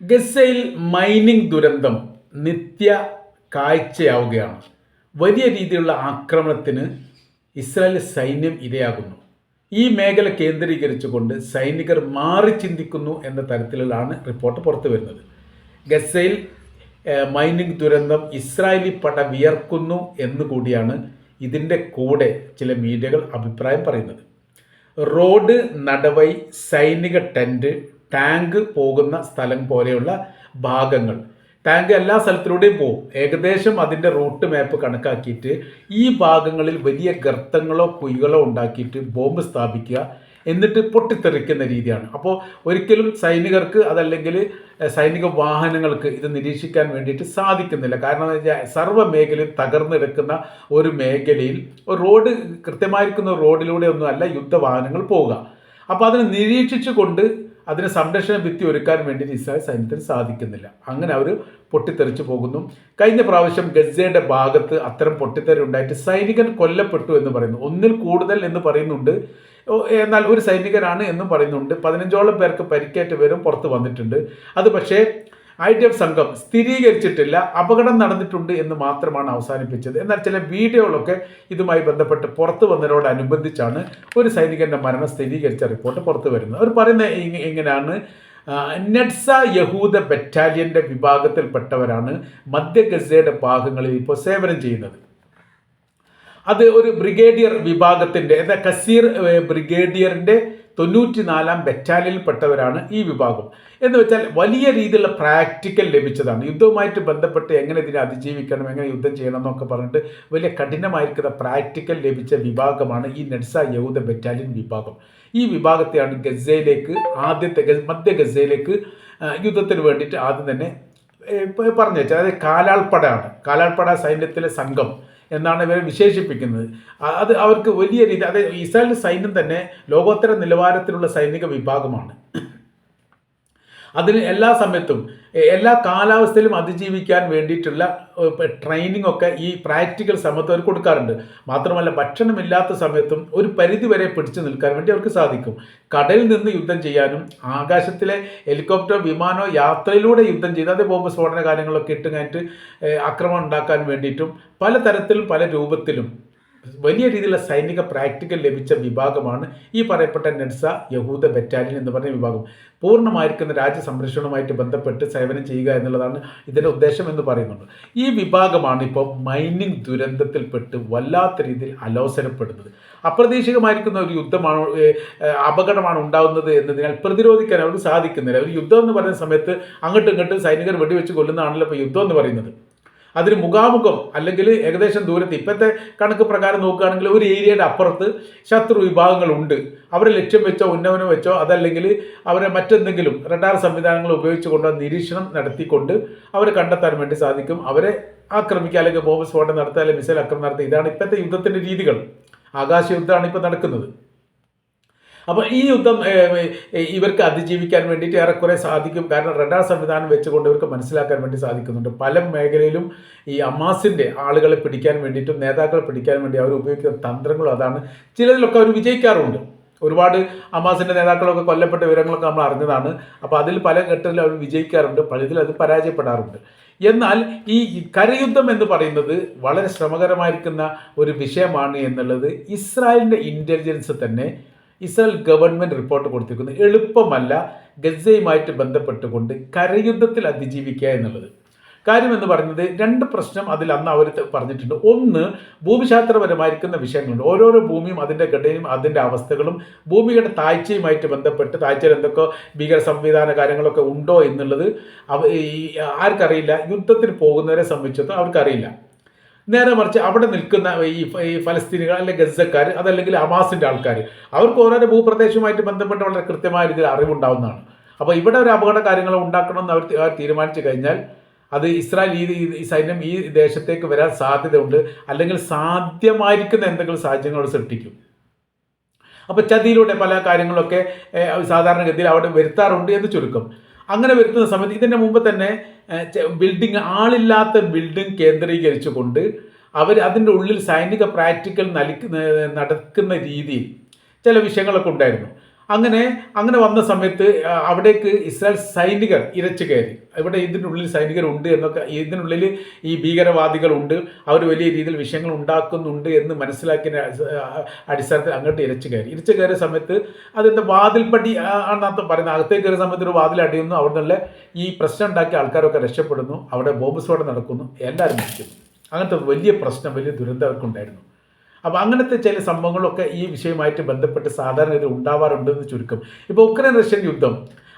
ഗസയിൽ മൈനിങ് ദുരന്തം നിത്യ കാഴ്ചയാവുകയാണ്. വലിയ രീതിയിലുള്ള ആക്രമണത്തിന് ഇസ്രായേൽ സൈന്യം ഇരയാകുന്നു. ഈ മേഖല കേന്ദ്രീകരിച്ചുകൊണ്ട് സൈനികർ മാറി ചിന്തിക്കുന്നു എന്ന തരത്തിലാണ് റിപ്പോർട്ട് പുറത്തു വരുന്നത്. ഗസയിൽ മൈനിങ് ദുരന്തം ഇസ്രായേലി പട വിയർക്കുന്നു എന്നുകൂടിയാണ് ഇതിന്റെ കൂടെ ചില മീഡിയകൾ അഭിപ്രായം പറയുന്നത്. റോഡ് നടവൈ സൈനിക ടെന്റ് ടാങ്ക് പോകുന്ന സ്ഥലം പോലെയുള്ള ഭാഗങ്ങൾ. ടാങ്ക് എല്ലാ സ്ഥലത്തിലൂടെയും പോകും. ഏകദേശം അതിന്റെ റൂട്ട് മാപ്പ് കണക്കാക്കിയിട്ട് ഈ ഭാഗങ്ങളിൽ വലിയ ഗർത്തങ്ങളോ കുഴികളോ ഉണ്ടാക്കിയിട്ട് ബോംബ് സ്ഥാപിക്കുക എന്നിട്ട് പൊട്ടിത്തെറിക്കുന്ന രീതിയാണ്. അപ്പോൾ ഒരിക്കലും സൈനികർക്ക് അതല്ലെങ്കിൽ സൈനിക വാഹനങ്ങൾക്ക് ഇത് നിരീക്ഷിക്കാൻ വേണ്ടിയിട്ട് സാധിക്കുന്നില്ല. കാരണം എന്ന് വെച്ചാൽ സർവ മേഖലയിൽ തകർന്നെടുക്കുന്ന ഒരു മേഖലയിൽ റോഡ് കൃത്യമായിരിക്കുന്ന റോഡിലൂടെ ഒന്നുമല്ല യുദ്ധവാഹനങ്ങൾ പോവുക. അപ്പോൾ അതിനെ നിരീക്ഷിച്ചു കൊണ്ട് അതിന് സംരക്ഷണ ഭിത്തി ഒരുക്കാൻ വേണ്ടി ഇസ്രായേൽ സൈന്യത്തിന് സാധിക്കുന്നില്ല. അങ്ങനെ അവർ പൊട്ടിത്തെറിച്ചു പോകുന്നു. കഴിഞ്ഞ പ്രാവശ്യം ഗസയുടെ ഭാഗത്ത് അത്തരം പൊട്ടിത്തെറി ഉണ്ടായിട്ട് സൈനികൻ കൊല്ലപ്പെട്ടു എന്ന് പറയുന്നു. ഒന്നിൽ കൂടുതൽ എന്ന് പറയുന്നുണ്ട്. എന്നാൽ ഒരു സൈനികനാണ് എന്നും പറയുന്നുണ്ട്. പതിനഞ്ചോളം പേർക്ക് പരിക്കേറ്റ പേരും പുറത്ത് വന്നിട്ടുണ്ട്. അത് പക്ഷേ ഐ ഡി എഫ് സംഘം സ്ഥിരീകരിച്ചിട്ടില്ല അപകടം നടന്നിട്ടുണ്ട് എന്ന് മാത്രമാണ് അവസാനിപ്പിച്ചത്. എന്നാൽ ചില വീഡിയോകളൊക്കെ ഇതുമായി ബന്ധപ്പെട്ട് പുറത്തു വന്നതിനോടനുബന്ധിച്ചാണ് ഒരു സൈനികന്റെ മരണം സ്ഥിരീകരിച്ച റിപ്പോർട്ട് പുറത്തു വരുന്നത്. അവർ പറയുന്നത് എങ്ങനെയാണ് നെഡ്സ യഹൂദ ബറ്റാലിയന്റെ വിഭാഗത്തിൽപ്പെട്ടവരാണ് മധ്യ ഗസയുടെ ഭാഗങ്ങളിൽ ഇപ്പോൾ സേവനം ചെയ്യുന്നത്. അത് ഒരു ബ്രിഗേഡിയർ വിഭാഗത്തിന്റെ എന്താ കസീർ ബ്രിഗേഡിയറിന്റെ തൊണ്ണൂറ്റി നാലാം ബറ്റാലിയനിൽപ്പെട്ടവരാണ് ഈ വിഭാഗം. എന്ന് വെച്ചാൽ വലിയ രീതിയിലുള്ള പ്രാക്ടിക്കൽ ലഭിച്ചതാണ്. യുദ്ധവുമായിട്ട് ബന്ധപ്പെട്ട് എങ്ങനെ ഇതിനെ അതിജീവിക്കണം എങ്ങനെ യുദ്ധം ചെയ്യണം എന്നൊക്കെ പറഞ്ഞിട്ട് വലിയ കഠിനമായിരിക്കുന്ന പ്രാക്ടിക്കൽ ലഭിച്ച വിഭാഗമാണ് ഈ നെഡ്സ യഹൂദ ബറ്റാലിയൻ വിഭാഗം. ഈ വിഭാഗത്തെയാണ് ഗസയിലേക്ക് ആദ്യത്തെ മധ്യ ഗസയിലേക്ക് യുദ്ധത്തിന് വേണ്ടിയിട്ട് ആദ്യം തന്നെ ഏഹ്, പറഞ്ഞു വെച്ചാൽ അതായത് കാലാൾപ്പടയാണ്. കാലാൾപ്പട സൈന്യത്തിലെ സംഘം. എന്നാണ് ഇവരെ വിശേഷിപ്പിക്കുന്നത്. അത് അവർക്ക് വലിയ രീതി അതായത് ഇസ്രായേൽ സൈന്യം തന്നെ ലോകോത്തര നിലവാരത്തിലുള്ള സൈനിക വിഭാഗമാണ്. അതിന് എല്ലാ സമയത്തും എല്ലാ കാലാവസ്ഥയിലും അതിജീവിക്കാൻ വേണ്ടിയിട്ടുള്ള ട്രെയിനിങ് ഒക്കെ ഈ പ്രാക്ടിക്കൽ സമയത്ത് അവർ കൊടുക്കാറുണ്ട്. മാത്രമല്ല ഭക്ഷണമില്ലാത്ത സമയത്തും ഒരു പരിധി വരെ പിടിച്ചു നിൽക്കാൻ വേണ്ടി അവർക്ക് സാധിക്കും. കടലിൽ നിന്ന് യുദ്ധം ചെയ്യാനും ആകാശത്തിലെ ഹെലികോപ്റ്റർ വിമാനോ യാത്രയിലൂടെ യുദ്ധം ചെയ്ത് അതേ ബോംബ് സ്ഫോടന കാര്യങ്ങളൊക്കെ ഇട്ട് കഴിഞ്ഞിട്ട് ആക്രമണം ഉണ്ടാക്കാൻ വേണ്ടിയിട്ടും പലതരത്തിലും പല രൂപത്തിലും വലിയ രീതിയിലുള്ള സൈനിക പ്രാക്ടിക്കൽ ലഭിച്ച വിഭാഗമാണ് ഈ പറയപ്പെട്ട നെഡ്സ യഹൂദ ബറ്റാലിയൻ എന്ന് പറഞ്ഞ വിഭാഗം. പൂർണമായിരിക്കുന്ന രാജ്യ സംരക്ഷണവുമായിട്ട് ബന്ധപ്പെട്ട് സേവനം ചെയ്യുക എന്നുള്ളതാണ് ഇതിന്റെ ഉദ്ദേശം എന്ന് പറയുന്നുണ്ട് ഈ വിഭാഗമാണ് ഇപ്പോൾ മൈനിങ് ദുരന്തത്തിൽപ്പെട്ട് വല്ലാത്ത രീതിയിൽ അലോസരപ്പെടുന്നത്. അപ്രതീക്ഷിതമായിരിക്കുന്ന ഒരു യുദ്ധമാണ് അപകടമാണ് ഉണ്ടാകുന്നത് എന്നതിനാൽ പ്രതിരോധിക്കാൻ അവർക്ക് സാധിക്കുന്നില്ല. ഒരു യുദ്ധം എന്ന് പറയുന്ന സമയത്ത് അങ്ങോട്ടും ഇങ്ങോട്ടും സൈനികർ വെടിവെച്ച് കൊല്ലുന്നതാണല്ലോ ഇപ്പോൾ യുദ്ധം എന്ന് പറയുന്നത്. അതിന് മുഖാമുഖം അല്ലെങ്കിൽ ഏകദേശം ദൂരത്ത് ഇപ്പോഴത്തെ കണക്ക് പ്രകാരം നോക്കുകയാണെങ്കിൽ ഒരു ഏരിയയുടെ അപ്പുറത്ത് ശത്രു വിഭാഗങ്ങളുണ്ട് അവരെ ലക്ഷ്യം വെച്ചോ ഉന്നമനം വെച്ചോ അതല്ലെങ്കിൽ അവരെ മറ്റെന്തെങ്കിലും റഡാർ സംവിധാനങ്ങൾ ഉപയോഗിച്ചുകൊണ്ടോ നിരീക്ഷണം നടത്തിക്കൊണ്ട് അവരെ കണ്ടെത്താൻ വേണ്ടി സാധിക്കും. അവരെ ആക്രമിക്കുക അല്ലെങ്കിൽ ബോംബ് സ്ഫോടനം നടത്തുക അല്ലെങ്കിൽ മിസൈൽ ആക്രമണം നടത്തുക ഇതാണ് ഇപ്പോഴത്തെ യുദ്ധത്തിന്റെ രീതികൾ. ആകാശ യുദ്ധമാണ് ഇപ്പോൾ നടക്കുന്നത്. അപ്പോൾ ഈ യുദ്ധം ഇവർക്ക് അതിജീവിക്കാൻ വേണ്ടിയിട്ട് ഏറെക്കുറെ സാധിക്കും. കാരണം റഡാർ സംവിധാനം വെച്ചുകൊണ്ട് ഇവർക്ക് മനസ്സിലാക്കാൻ വേണ്ടി സാധിക്കുന്നുണ്ട്. പല മേഖലയിലും ഈ അമാസിന്റെ ആളുകളെ പിടിക്കാൻ വേണ്ടിയിട്ടും നേതാക്കളെ പിടിക്കാൻ വേണ്ടി അവർ ഉപയോഗിക്കുന്ന തന്ത്രങ്ങളും അതാണ് ചിലതിലൊക്കെ അവർ വിജയിക്കാറുണ്ട്. ഒരുപാട് അമാസിന്റെ നേതാക്കളൊക്കെ കൊല്ലപ്പെട്ട വിവരങ്ങളൊക്കെ നമ്മൾ അറിഞ്ഞതാണ്. അപ്പോൾ അതിൽ പല ഘട്ടത്തിലും അവർ വിജയിക്കാറുണ്ട്. പലതിൽ അത് പരാജയപ്പെടാറുണ്ട്. എന്നാൽ ഈ കരയുദ്ധം എന്ന് പറയുന്നത് വളരെ ശ്രമകരമായിരിക്കുന്ന ഒരു വിഷയമാണ് എന്നുള്ളത് ഇസ്രായേലിന്റെ ഇന്റലിജൻസ് തന്നെ ഇസ്രായേൽ ഗവൺമെന്റ് റിപ്പോർട്ട് കൊടുത്തിരിക്കുന്നു. എളുപ്പമല്ല ഗസയുമായിട്ട് ബന്ധപ്പെട്ടുകൊണ്ട് കരയുദ്ധത്തിൽ അതിജീവിക്കുക എന്നുള്ളത്. കാര്യം എന്ന് പറയുന്നത് രണ്ട് പ്രശ്നം അതിൽ അന്ന് അവർ പറഞ്ഞിട്ടുണ്ട്. ഒന്ന് ഭൂമിശാസ്ത്രപരമായിരിക്കുന്ന വിഷയങ്ങളുണ്ട്. ഓരോരോ ഭൂമിയും അതിന്റെ ഘടനയും അതിന്റെ അവസ്ഥകളും ഭൂമിയുടെ താഴ്ചയുമായിട്ട് ബന്ധപ്പെട്ട് താഴ്ചയിൽ എന്തൊക്കെ ഭീകര സംവിധാന കാര്യങ്ങളൊക്കെ ഉണ്ടോ എന്നുള്ളത് അവ ഈ ആർക്കറിയില്ല. യുദ്ധത്തിന് പോകുന്നവരെ സംബന്ധിച്ചിടത്തോളം അവർക്കറിയില്ല. നേരെ മറിച്ച് അവിടെ നിൽക്കുന്ന ഈ ഫലസ്തീനികൾ അല്ലെങ്കിൽ ഗസക്കാർ അതല്ലെങ്കിൽ അമാസിന്റെ ആൾക്കാർ. അവർക്ക് ഓരോരോ ഭൂപ്രദേശവുമായിട്ട് ബന്ധപ്പെട്ട് വളരെ കൃത്യമായ രീതിയിൽ അറിവുണ്ടാവുന്നതാണ്. അപ്പോൾ ഇവിടെ ഒരു അപകട കാര്യങ്ങൾ ഉണ്ടാക്കണമെന്ന് അവർ തീരുമാനിച്ചു കഴിഞ്ഞാൽ അത് ഇസ്രായേൽ ഈ സൈന്യം ഈ ദേശത്തേക്ക് വരാൻ സാധ്യതയുണ്ട്. അല്ലെങ്കിൽ സാധ്യമായിരിക്കുന്ന എന്തെങ്കിലും സാഹചര്യങ്ങൾ സൃഷ്ടിക്കും. അപ്പോൾ ചതിയിലൂടെ പല കാര്യങ്ങളൊക്കെ സാധാരണഗതിയിൽ അവിടെ വരുത്താറുണ്ട് എന്ന് ചുരുക്കം. അങ്ങനെ വരുത്തുന്ന സമയത്ത് ഇതിന്റെ മുമ്പ് തന്നെ ബിൽഡിംഗ് ആളില്ലാത്ത ബിൽഡിംഗ് കേന്ദ്രീകരിച്ചുകൊണ്ട് അവർ അതിന്റെ ഉള്ളിൽ സൈനിക പ്രാക്ടിക്കൽ നൽകി നടക്കുന്ന രീതിയിൽ ചില വിഷയങ്ങളൊക്കെ ഉണ്ടായിരുന്നു. അങ്ങനെ അങ്ങനെ വന്ന സമയത്ത് അവിടേക്ക് ഇസ്രായേൽ സൈനികർ ഇരച്ചു കയറി. ഇവിടെ ഇതിനുള്ളിൽ സൈനികരുണ്ട് എന്നൊക്കെ ഇതിനുള്ളിൽ ഈ ഭീകരവാദികളുണ്ട്. അവർ വലിയ രീതിയിൽ വിഷയങ്ങൾ ഉണ്ടാക്കുന്നുണ്ട് എന്ന് മനസ്സിലാക്കിയ അടിസ്ഥാനത്തിൽ അങ്ങോട്ട് ഇരച്ചു കയറി. ഇരച്ചു കയറിയ സമയത്ത് അതിന്റെ വാതിൽപ്പടി ആ- ആണെന്നർത്ഥം പറയുന്നത്. അകത്തേക്ക് കയറിയ സമയത്ത് ഒരു വാതിൽ അടിയുന്നു. അവിടെ നിന്നുള്ള ഈ പ്രശ്നം ഉണ്ടാക്കിയ ആൾക്കാരൊക്കെ രക്ഷപ്പെടുന്നു. അവിടെ ബോംബ് സ്ഫോടനം നടക്കുന്നു. എല്ലാവരും മരിക്കുന്നു. അങ്ങനത്തെ വലിയ പ്രശ്നം വലിയ ദുരന്തം അവർക്കുണ്ടായിരുന്നു അപ്പോൾ അങ്ങനത്തെ ചില സംഭവങ്ങളൊക്കെ ഈ വിഷയമായിട്ട് ബന്ധപ്പെട്ട് സാധാരണഗതിയിൽ ഉണ്ടാവാറുണ്ടെന്ന് ചുരുക്കം. ഇപ്പോൾ ഉക്രൈൻ റഷ്യൻ യുദ്ധം.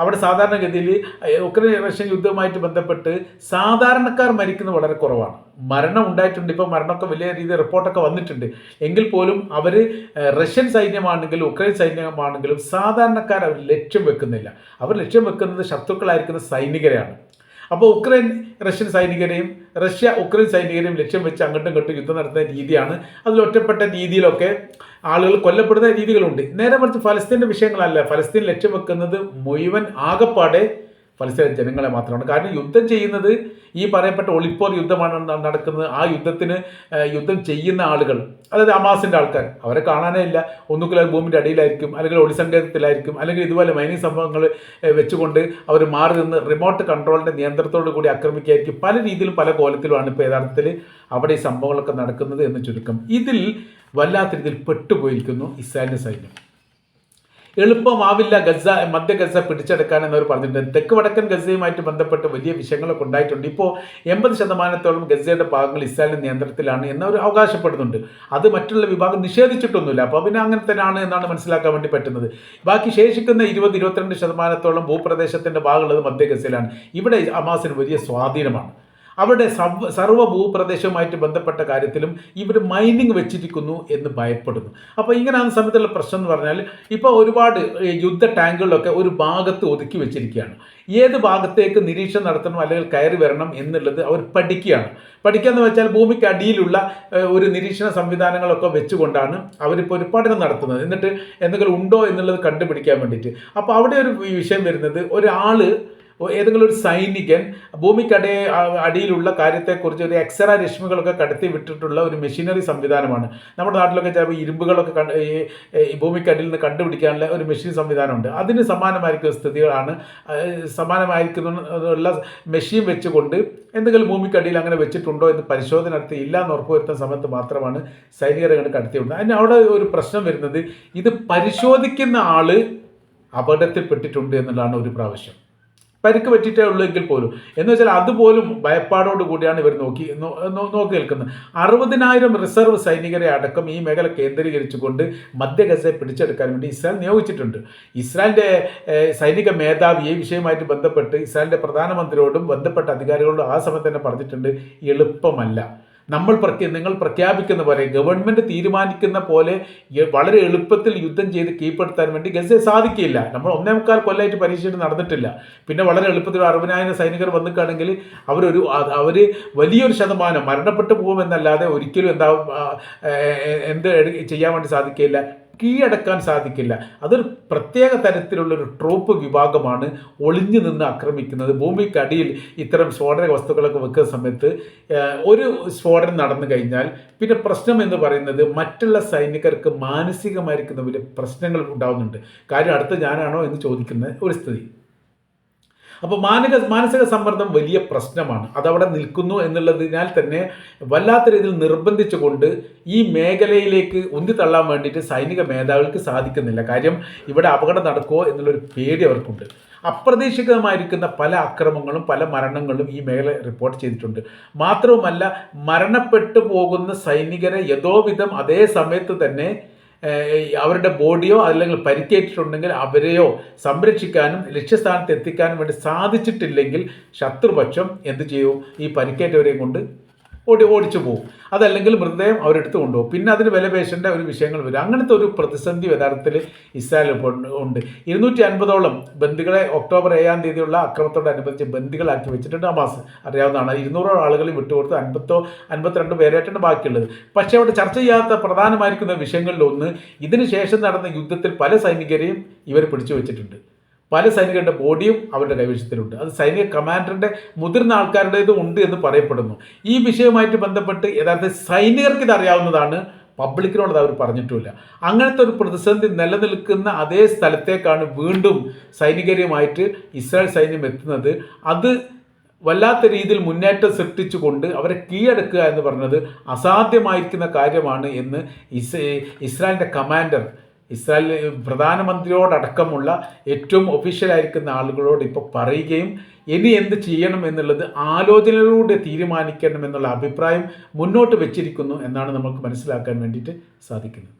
അവിടെ സാധാരണഗതിയിൽ ഉക്രൈൻ റഷ്യൻ യുദ്ധവുമായിട്ട് ബന്ധപ്പെട്ട് സാധാരണക്കാർ മരിക്കുന്നത് വളരെ കുറവാണ്. മരണം ഉണ്ടായിട്ടുണ്ട്. ഇപ്പോൾ മരണമൊക്കെ വലിയ രീതിയിൽ റിപ്പോർട്ടൊക്കെ വന്നിട്ടുണ്ട്. എങ്കിൽ പോലും അവർ റഷ്യൻ സൈന്യമാണെങ്കിലും ഉക്രൈൻ സൈന്യമാണെങ്കിലും സാധാരണക്കാർ അവർ ലക്ഷ്യം വെക്കുന്നില്ല. അവർ ലക്ഷ്യം വെക്കുന്നത് ശത്രുക്കളായിരിക്കുന്ന സൈനികരെയാണ്. അപ്പോൾ ഉക്രൈൻ റഷ്യൻ സൈനികരെയും റഷ്യ ഉക്രൈൻ സൈനികരെയും ലക്ഷ്യം വെച്ച് അങ്ങോട്ടും ഇങ്ങോട്ടും യുദ്ധം നടത്തുന്ന രീതിയാണ്. അതിൽ ഒറ്റപ്പെട്ട രീതിയിലൊക്കെ ആളുകൾ കൊല്ലപ്പെടുന്ന രീതികളുണ്ട്. നേരെ മറിച്ച് ഫലസ്തീന്റെ വിഷയങ്ങളല്ല. ഫലസ്തീൻ ലക്ഷ്യം വെക്കുന്നത് മുഴുവൻ ആകപ്പാടെ ഫലസ്തീൻ ജനങ്ങളെ മാത്രമാണ്. കാരണം യുദ്ധം ചെയ്യുന്നത് ഈ പറയപ്പെട്ട ഒളിപ്പോർ യുദ്ധമാണ് നടക്കുന്നത്. ആ യുദ്ധത്തിന് യുദ്ധം ചെയ്യുന്ന ആളുകൾ അതായത് അമാസിന്റെ ആൾക്കാർ അവരെ കാണാനേ ഇല്ല. ഒന്നുകിൽ അത് ഭൂമിന്റെ അടിയിലായിരിക്കും അല്ലെങ്കിൽ ഒളിസങ്കേതത്തിലായിരിക്കും അല്ലെങ്കിൽ ഇതുപോലെ മൈനിങ് സംഭവങ്ങൾ വെച്ചുകൊണ്ട് അവർ മാറി നിന്ന് റിമോട്ട് കൺട്രോളിന്റെ നിയന്ത്രണത്തോടു കൂടി ആക്രമിക്കുകയായിരിക്കും. പല രീതിയിലും പല കോലത്തിലുമാണ് ഇപ്പോൾ യഥാർത്ഥത്തിൽ അവിടെ ഈ സംഭവങ്ങളൊക്കെ നടക്കുന്നത് എന്ന് ചുരുക്കം. ഇതിൽ വല്ലാത്ത രീതിയിൽ പെട്ടുപോയിരിക്കുന്നു ഇസ്രായേലിന്റെ സൈന്യം. എളുപ്പമാവില്ല ഗസ മധ്യ ഗസ പിടിച്ചെടുക്കാൻ എന്നവർ പറഞ്ഞിട്ടുണ്ട്. തെക്ക് വടക്കൻ ഗസയുമായിട്ട് ബന്ധപ്പെട്ട് വലിയ വിഷയങ്ങളൊക്കെ ഉണ്ടായിട്ടുണ്ട്. ഇപ്പോൾ എൺപത് ശതമാനത്തോളം ഗസയുടെ ഭാഗങ്ങൾ ഇസ്രായേലിന്റെ നിയന്ത്രണത്തിലാണ് എന്നവർ അവകാശപ്പെടുന്നുണ്ട്. അത് മറ്റുള്ള വിഭാഗം നിഷേധിച്ചിട്ടൊന്നുമില്ല. അപ്പോൾ പിന്നെ അങ്ങനെ തന്നെയാണ് എന്നാണ് മനസ്സിലാക്കാൻ വേണ്ടി പറ്റുന്നത്. ബാക്കി ശേഷിക്കുന്ന ഇരുപത് ഇരുപത്തിരണ്ട് ശതമാനത്തോളം ഭൂപ്രദേശത്തിന്റെ ഭാഗമുള്ളത് മധ്യ ഗസയിലാണ്. ഇവിടെ അമാസിന് വലിയ സ്വാധീനമാണ്. അവിടെ സർവ സർവ ഭൂപ്രദേശവുമായിട്ട് ബന്ധപ്പെട്ട കാര്യത്തിലും ഇവർ മൈനിങ് വെച്ചിരിക്കുന്നു എന്ന് ഭയപ്പെടുന്നു. അപ്പോൾ ഇങ്ങനെയാണ് സമയത്തുള്ള പ്രശ്നം എന്ന് പറഞ്ഞാൽ ഇപ്പോൾ ഒരുപാട് യുദ്ധ ടാങ്കുകളൊക്കെ ഒരു ഭാഗത്ത് ഒതുക്കി വെച്ചിരിക്കുകയാണ്. ഏത് ഭാഗത്തേക്ക് നിരീക്ഷണം നടത്തണം അല്ലെങ്കിൽ കയറി വരണം എന്നുള്ളത് അവർ പഠിക്കുകയാണ്. പഠിക്കുക എന്ന് വെച്ചാൽ ഭൂമിക്ക് അടിയിലുള്ള ഒരു നിരീക്ഷണ സംവിധാനങ്ങളൊക്കെ വെച്ചുകൊണ്ടാണ് അവരിപ്പോൾ ഒരു പഠനം നടത്തുന്നത്. എന്നിട്ട് എന്തെങ്കിലും ഉണ്ടോ എന്നുള്ളത് കണ്ടുപിടിക്കാൻ വേണ്ടിയിട്ട്. അപ്പോൾ അവിടെ ഒരു വിഷയം വരുന്നത് ഒരാൾ ഏതെങ്കിലും ഒരു സൈനികൻ ഭൂമിക്കട അടിയിലുള്ള കാര്യത്തെക്കുറിച്ച് ഒരു എക്സറ രശ്മികളൊക്കെ കടത്തി വിട്ടിട്ടുള്ള ഒരു മെഷീനറി സംവിധാനമാണ്. നമ്മുടെ നാട്ടിലൊക്കെ ചിലപ്പോൾ ഇരുമ്പുകളൊക്കെ കണ്ട് ഈ ഭൂമിക്കടിയിൽ നിന്ന് കണ്ടുപിടിക്കാനുള്ള ഒരു മെഷീൻ സംവിധാനമുണ്ട്. അതിന് സമാനമായിരിക്കുന്ന സ്ഥിതികളാണ് സമാനമായിരിക്കുന്നുള്ള സമാനമായിരിക്കുന്ന മെഷീൻ വെച്ചുകൊണ്ട് എന്തെങ്കിലും ഭൂമിക്കടിയിൽ അങ്ങനെ വെച്ചിട്ടുണ്ടോ എന്ന് പരിശോധന നടത്തി ഇല്ല എന്ന് ഉറപ്പുവരുത്തുന്ന സമയത്ത് മാത്രമാണ് സൈനികരെ കണ്ട് കടത്തിവിടുന്നത് അതിന് അവിടെ ഒരു പ്രശ്നം വരുന്നത് ഇത് പരിശോധിക്കുന്ന ആൾ അപകടത്തിൽപ്പെട്ടിട്ടുണ്ട് എന്നുള്ളതാണ് ഒരു പ്രാവശ്യം. പരിക്ക് പറ്റിയിട്ടേ ഉള്ളൂ എങ്കിൽ പോലും. എന്ന് വെച്ചാൽ അതുപോലും ഭയപ്പാടോട് കൂടിയാണ് ഇവർ നോക്കി നോക്കി നിൽക്കുന്നത്. അറുപതിനായിരം റിസർവ് സൈനികരെ അടക്കം ഈ മേഖല കേന്ദ്രീകരിച്ചുകൊണ്ട് മധ്യ ഗസയെ പിടിച്ചെടുക്കാൻ വേണ്ടി ഇസ്രായേൽ നിയോഗിച്ചിട്ടുണ്ട്. ഇസ്രായേലിന്റെ സൈനിക മേധാവി ഈ വിഷയവുമായിട്ട് ബന്ധപ്പെട്ട് ഇസ്രായേലിന്റെ പ്രധാനമന്ത്രിയോടും ബന്ധപ്പെട്ട അധികാരികളോടും ആ സമയത്ത് തന്നെ പറഞ്ഞിട്ടുണ്ട് എളുപ്പമല്ല. നമ്മൾ പ്രഖ്യാ നിങ്ങൾ പ്രഖ്യാപിക്കുന്ന പോലെ ഗവൺമെന്റ് തീരുമാനിക്കുന്ന പോലെ വളരെ എളുപ്പത്തിൽ യുദ്ധം ചെയ്ത് കീഴ്പ്പെടുത്താൻ വേണ്ടി ഗസയെ സാധിക്കില്ല. നമ്മൾ ഒന്നേ മുക്കാൽ കൊല്ലമായിട്ട് പരീക്ഷയിട്ട് നടന്നിട്ടില്ല. പിന്നെ വളരെ എളുപ്പത്തിൽ അറുപതിനായിരം സൈനികർ വന്നിക്കുകയാണെങ്കിൽ അവരൊരു അവർ വലിയൊരു ശതമാനം മരണപ്പെട്ടു പോകുമെന്നല്ലാതെ ഒരിക്കലും എന്താ എന്ത് ചെയ്യാൻ വേണ്ടി സാധിക്കില്ല. കീഴടക്കാൻ സാധിക്കില്ല. അതൊരു പ്രത്യേക തരത്തിലുള്ള ഒരു ട്രോപ്പ് വിഭാഗമാണ് ഒളിഞ്ഞു നിന്ന് ആക്രമിക്കുന്നത്. ഭൂമിക്കടിയിൽ ഇത്തരം സ്ഫോടന വസ്തുക്കളൊക്കെ വെക്കുന്ന സമയത്ത് ഒരു സ്ഫോടനം നടന്നു കഴിഞ്ഞാൽ പിന്നെ പ്രശ്നം എന്ന് പറയുന്നത് മറ്റുള്ള സൈനികർക്ക് മാനസികമായിരിക്കുന്ന വലിയ പ്രശ്നങ്ങൾ ഉണ്ടാകുന്നുണ്ട് കാര്യം അടുത്ത ഞാനാണോ എന്ന് ചോദിക്കുന്ന ഒരു സ്ഥിതി. അപ്പോൾ മാനക മാനസിക സമ്മർദ്ദം വലിയ പ്രശ്നമാണ്. അതവിടെ നിൽക്കുന്നു എന്നുള്ളതിനാൽ തന്നെ വല്ലാത്ത രീതിയിൽ നിർബന്ധിച്ചുകൊണ്ട് ഈ മേഖലയിലേക്ക് ഉന്തിത്തള്ളാൻ വേണ്ടിയിട്ട് സൈനിക മേധാവികൾക്ക് സാധിക്കുന്നില്ല. കാര്യം ഇവിടെ അപകടം നടക്കുമോ എന്നുള്ളൊരു പേടി അവർക്കുണ്ട്. അപ്രതീക്ഷിതമായിരിക്കുന്ന പല അക്രമങ്ങളും പല മരണങ്ങളും ഈ മേഖല റിപ്പോർട്ട് ചെയ്തിട്ടുണ്ട്. മാത്രവുമല്ല മരണപ്പെട്ടു പോകുന്ന സൈനികരെ യഥോവിധം അതേ സമയത്ത് തന്നെ അവരുടെ ബോഡിയോ അല്ലെങ്കിൽ പരിക്കേറ്റിട്ടുണ്ടെങ്കിൽ അവരെയോ സംരക്ഷിക്കാനും ലക്ഷ്യസ്ഥാനത്ത് എത്തിക്കാനും വേണ്ടി സാധിച്ചിട്ടില്ലെങ്കിൽ ശത്രുപക്ഷം എന്ത് ചെയ്യും? ഈ പരിക്കേറ്റവരെയും കൊണ്ട് ഓടി ഓടിച്ചു പോകും അതല്ലെങ്കിൽ മൃതദേഹം അവരെടുത്ത് കൊണ്ടുപോകും. പിന്നെ അതിന് വിലപേശേണ്ട ഒരു വിഷയങ്ങൾ വരും. അങ്ങനത്തെ ഒരു പ്രതിസന്ധി യഥാർത്ഥത്തിൽ ഇസ്രായേൽ ഉണ്ട്- ഇരുന്നൂറ്റി അൻപതോളം ബന്ദികളെ ഒക്ടോബർ ഏഴാം തീയതിയുള്ള അക്രമത്തോടനുബന്ധിച്ച് ബന്ദികളാക്കി വെച്ചിട്ടുണ്ട് ആ ഹമാസ്. അറിയാവുന്നതാണ് ഇരുന്നൂറോ ആളുകൾ വിട്ടുകൊടുത്ത് അൻപത്തോ അൻപത്തിരണ്ട് പേരായിട്ടാണ് ബാക്കിയുള്ളത്. പക്ഷേ അവിടെ ചർച്ച ചെയ്യാത്ത പ്രധാനമായിരിക്കുന്ന വിഷയങ്ങളിലൊന്ന് ഇതിനുശേഷം നടന്ന യുദ്ധത്തിൽ പല സൈനികരെയും ഇവർ പിടിച്ചു വെച്ചിട്ടുണ്ട്. പല സൈനികരുടെ ബോഡിയും അവരുടെ കൈവശത്തിലുണ്ട്. അത് സൈനിക കമാൻഡറിന്റെ മുതിർന്ന ആൾക്കാരുടേതും ഉണ്ട് എന്ന് പറയപ്പെടുന്നു. ഈ വിഷയവുമായിട്ട് ബന്ധപ്പെട്ട് യഥാർത്ഥ സൈനികർക്ക് ഇത് അറിയാവുന്നതാണ് പബ്ലിക്കിനോട് അവർ പറഞ്ഞിട്ടുമില്ല. അങ്ങനത്തെ ഒരു പ്രതിസന്ധി നിലനിൽക്കുന്ന അതേ സ്ഥലത്തേക്കാണ് വീണ്ടും സൈനികരുമായിട്ട് ഇസ്രായേൽ സൈന്യം എത്തുന്നത്. അത് വല്ലാത്ത രീതിയിൽ മുന്നേറ്റം സൃഷ്ടിച്ചുകൊണ്ട് അവരെ കീഴടക്കുക എന്ന് പറഞ്ഞത് അസാധ്യമായിരിക്കുന്ന കാര്യമാണ് എന്ന് ഇസ് ഇസ്രായേലിന്റെ കമാൻഡർ ഇസ്രായേൽ പ്രധാനമന്ത്രിയോടക്കമുള്ള ഏറ്റവും ഒഫീഷ്യലായിരിക്കുന്ന ആളുകളോട് ഇപ്പോൾ പറയുകയും ഇനി എന്ത് ചെയ്യണം എന്നുള്ളത് ആലോചനയിലൂടെ തീരുമാനിക്കണം എന്നുള്ള അഭിപ്രായം മുന്നോട്ട് വെച്ചിരിക്കുന്നു എന്നാണ് നമുക്ക് മനസ്സിലാക്കാൻ വേണ്ടിയിട്ട് സാധിക്കുന്നത്.